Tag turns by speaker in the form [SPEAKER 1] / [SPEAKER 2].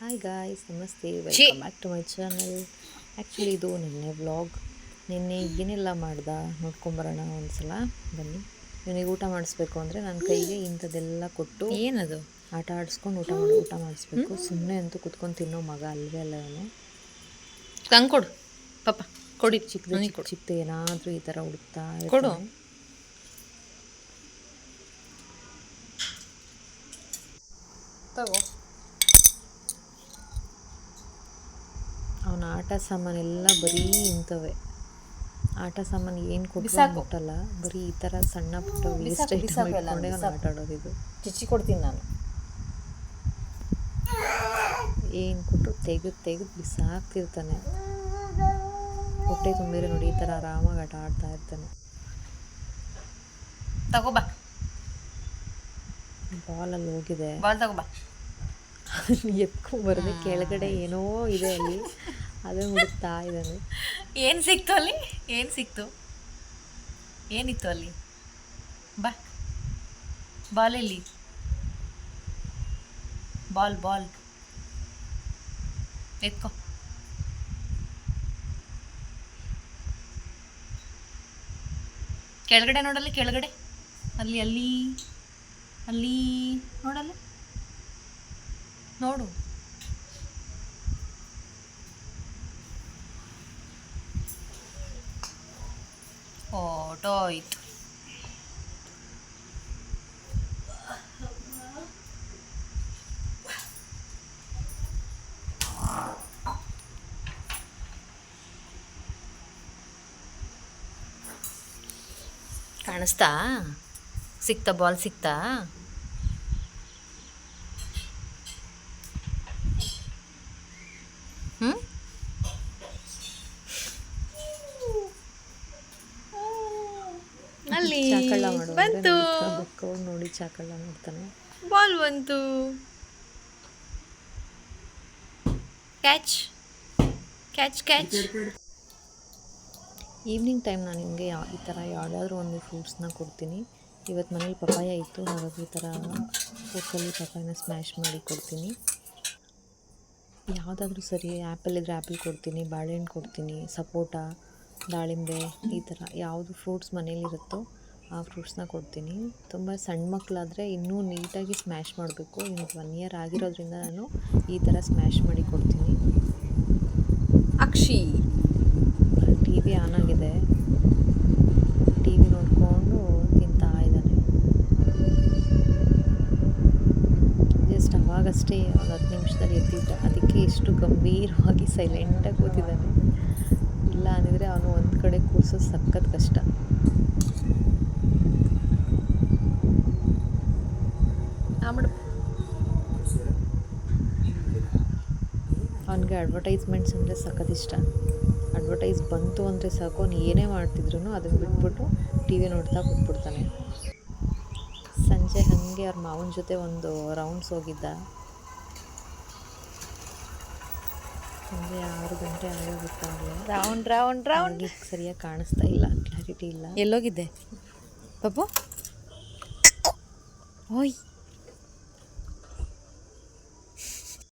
[SPEAKER 1] Hi guys ನಮಸ್ತೆ. Welcome back to my channel actually ಇದು ನಿನ್ನೆ ವ್ಲಾಗ್ ನಿನ್ನೆ ಏನೆಲ್ಲ ಮಾಡ್ದ? ನೋಡ್ಕೊಂಬರೋಣ ಒಂದು ಸಲ ಬನ್ನಿ. ನಿನಗೆ ಊಟ ಮಾಡಿಸ್ಬೇಕು ಅಂದರೆ ನನ್ನ ಕೈಗೆ ಇಂಥದ್ದೆಲ್ಲ ಕೊಟ್ಟು
[SPEAKER 2] ಏನದು?
[SPEAKER 1] ಆಟ ಆಡಿಸ್ಕೊಂಡು ಊಟ ಮಾಡಿ ಊಟ ಮಾಡಿಸ್ಬೇಕು. ಸುಮ್ಮನೆ ಅಂತೂ ಕುತ್ಕೊಂಡು ತಿನ್ನೋ ಮಗ ಅಲ್ವೇ ಅಲ್ಲ ಅವನು.
[SPEAKER 2] ತಂಗೆ ಕೊಡು. ಪಾಪ. ಕೊಡಿ
[SPEAKER 1] ಚಿಕ್ಕದು
[SPEAKER 2] ನನಗೆ
[SPEAKER 1] ಚಿಕ್ಕ
[SPEAKER 2] ಕೊಡು.
[SPEAKER 1] ಚಿಕ್ಕದು ಏನಾದರೂ ಈ ಥರ ಹುಡುಕ್ತಾ
[SPEAKER 2] ಕೊಡು. ತಗೋ.
[SPEAKER 1] ಅವನ ಆಟ ಸಾಮಾನೆಲ್ಲ ಬರೀ ಇಂಥವೇ. ಆಟ ಸಾಮಾನು ಏನು ಕೊಟ್ಟಲ್ಲ ಬರೀ ಈ ಥರ ಸಣ್ಣ ಪುಟ್ಟ ವೇಸ್ಟ್ ಅವ್ನು ಆಟ ಆಡೋದು ಇದು.
[SPEAKER 2] ಚಿಚ್ಚಿ ಕೊಡ್ತೀನಿ ನಾನು.
[SPEAKER 1] ಏನು ಕೊಟ್ಟು ತೆಗೆದು ತೆಗೆದು ಬಿಸಾಕ್ತಿರ್ತಾನೆ. ಹೊಟ್ಟೆ ತುಂಬಿದ್ರೆ ನೋಡಿ ಈ ಥರ ಆರಾಮಾಗಿ ಆಟ ಆಡ್ತಾ ಇರ್ತಾನೆ.
[SPEAKER 2] ತಗೋಬಾ
[SPEAKER 1] ಬಾಲಲ್ಲಿ ಹೋಗಿದೆ.
[SPEAKER 2] ಬಾಲ್ ತಗೋಬಾ
[SPEAKER 1] ಎತ್ಕೊಂಬರದೆ ಕೆಳಗಡೆ ಏನೋ ಇದೆ ಅಲ್ಲಿ. ಅದೇ ಹುಡುಕ್ತಾ ಇದ್ದಾನೆ.
[SPEAKER 2] ಏನು ಸಿಕ್ತು ಅಲ್ಲಿ? ಏನು ಸಿಕ್ತು? ಏನಿತ್ತು ಅಲ್ಲಿ? ಬಾ. ಬಾಲ್ ಎಲ್ಲಿ? Ball ball. ಎತ್ಕೋ. ಕೆಳಗಡೆ ನೋಡಲ್ಲಿ, ಕೆಳಗಡೆ? ಅಲ್ಲಿ ಅಲ್ಲಿ. ಅಲ್ಲಿ. ನೋಡಲ್ಲ? ನೋಡು. ಹೊರ್ಟೋಯ್ತು ಕಾಣಿಸ್ತಾ? ಸಿಕ್ತಾ ಬಾಲ್ ಸಿಕ್ತಾ? ಅಲ್ಲಿ ಬಂತು.
[SPEAKER 1] ನೋಡಿ ಚಾಕಳ್ಳ ಮಾಡ್ತಾನೆ.
[SPEAKER 2] ಬಾಲ್ ಬಂತು. Catch catch catch
[SPEAKER 1] evening time ನಾನು ನಿಮಗೆ ಈ ಥರ ಯಾವುದಾದ್ರೂ ಒಂದು ಫ್ರೂಟ್ಸ್ನ ಕೊಡ್ತೀನಿ. ಇವತ್ತು ಮನೇಲಿ ಪಪ್ಪಾಯ ಇತ್ತು ಹಾಗಾಗಿ ಈ ಥರ ಫೋಕಲ್ಲಿ ಪಪ್ಪಾಯನ ಸ್ಮ್ಯಾಶ್ ಮಾಡಿ ಕೊಡ್ತೀನಿ. ಯಾವುದಾದ್ರೂ ಸರಿ ಆ್ಯಪಲ್ ಇದ್ದರೆ ಆ್ಯಪಲ್ ಕೊಡ್ತೀನಿ ಬಾಳೆಹಣ್ಣು ಕೊಡ್ತೀನಿ ಸಪೋಟ. ದಾಳಿಂಬೆ ಈ ಥರ ಯಾವುದು ಫ್ರೂಟ್ಸ್ ಮನೇಲಿರುತ್ತೋ ಆ ಫ್ರೂಟ್ಸ್ನ ಕೊಡ್ತೀನಿ. ತುಂಬ ಸಣ್ಣ ಮಕ್ಕಳಾದರೆ ಇನ್ನೂ ನೀಟಾಗಿ ಸ್ಮ್ಯಾಶ್ ಮಾಡಬೇಕು. ಇನ್ನು ಒನ್ ಇಯರ್ ಆಗಿರೋದ್ರಿಂದ ನಾನು ಈ ಥರ ಸ್ಮ್ಯಾಶ್ ಮಾಡಿ ಕೊಡ್ತೀನಿ.
[SPEAKER 2] ಅಕ್ಷಿ.
[SPEAKER 1] ಟಿ ವಿ ಆನ್ ಆಗಿದೆ. ಟಿ ವಿ ನೋಡಿಕೊಂಡು ತಿಂತಾ ಇದ್ದಾನೆ. ಜಸ್ಟ್ ಅವಾಗಷ್ಟೇ ಒಂದು ಹತ್ತು ನಿಮಿಷದಲ್ಲಿ ಎದ್ದಿದ್ದ. ಅದಕ್ಕೆ ಇಷ್ಟು ಗಂಭೀರವಾಗಿ ಸೈಲೆಂಟಾಗಿ ಕೂತಿದ್ದಾನೆ. ಅವನು ಒಂದು ಕಡೆ ಕೂರಿಸೋದು ಸಖತ್ ಕಷ್ಟ. ಅವನಿಗೆ ಅಡ್ವರ್ಟೈಸ್ಮೆಂಟ್ಸ್ ಅಂದರೆ ಸಖತ್ ಇಷ್ಟ. ಅಡ್ವರ್ಟೈಸ್ ಬಂತು ಅಂದರೆ ಸಾಕು, ಅವ್ನು ಏನೇ ಮಾಡ್ತಿದ್ರು ಅದನ್ನು ಬಿಟ್ಬಿಟ್ಟು ಟಿ ವಿ ನೋಡ್ತಾ ಕೂತ್ಬಿಡ್ತಾನೆ. ಸಂಜೆ ಹಾಗೆ ಅವ್ರ ಮಾವನ ಜೊತೆ ಒಂದು ರೌಂಡ್ಸ್ ಹೋಗಿದ್ದ. ಸಂಜೆ ಆರು ಗಂಟೆ ಆಗೋಗುತ್ತಾಗಲೇ
[SPEAKER 2] ರೌಂಡ್ ರೌಂಡ್ ರೌಂಡ್.
[SPEAKER 1] ಸರಿಯಾಗಿ ಕಾಣಿಸ್ತಾ ಇಲ್ಲ ಕ್ಲಾರಿಟಿ ಇಲ್ಲ.
[SPEAKER 2] ಎಲ್ಲೋಗಿದ್ದೆ. ಪಾಪು ಓಯ್.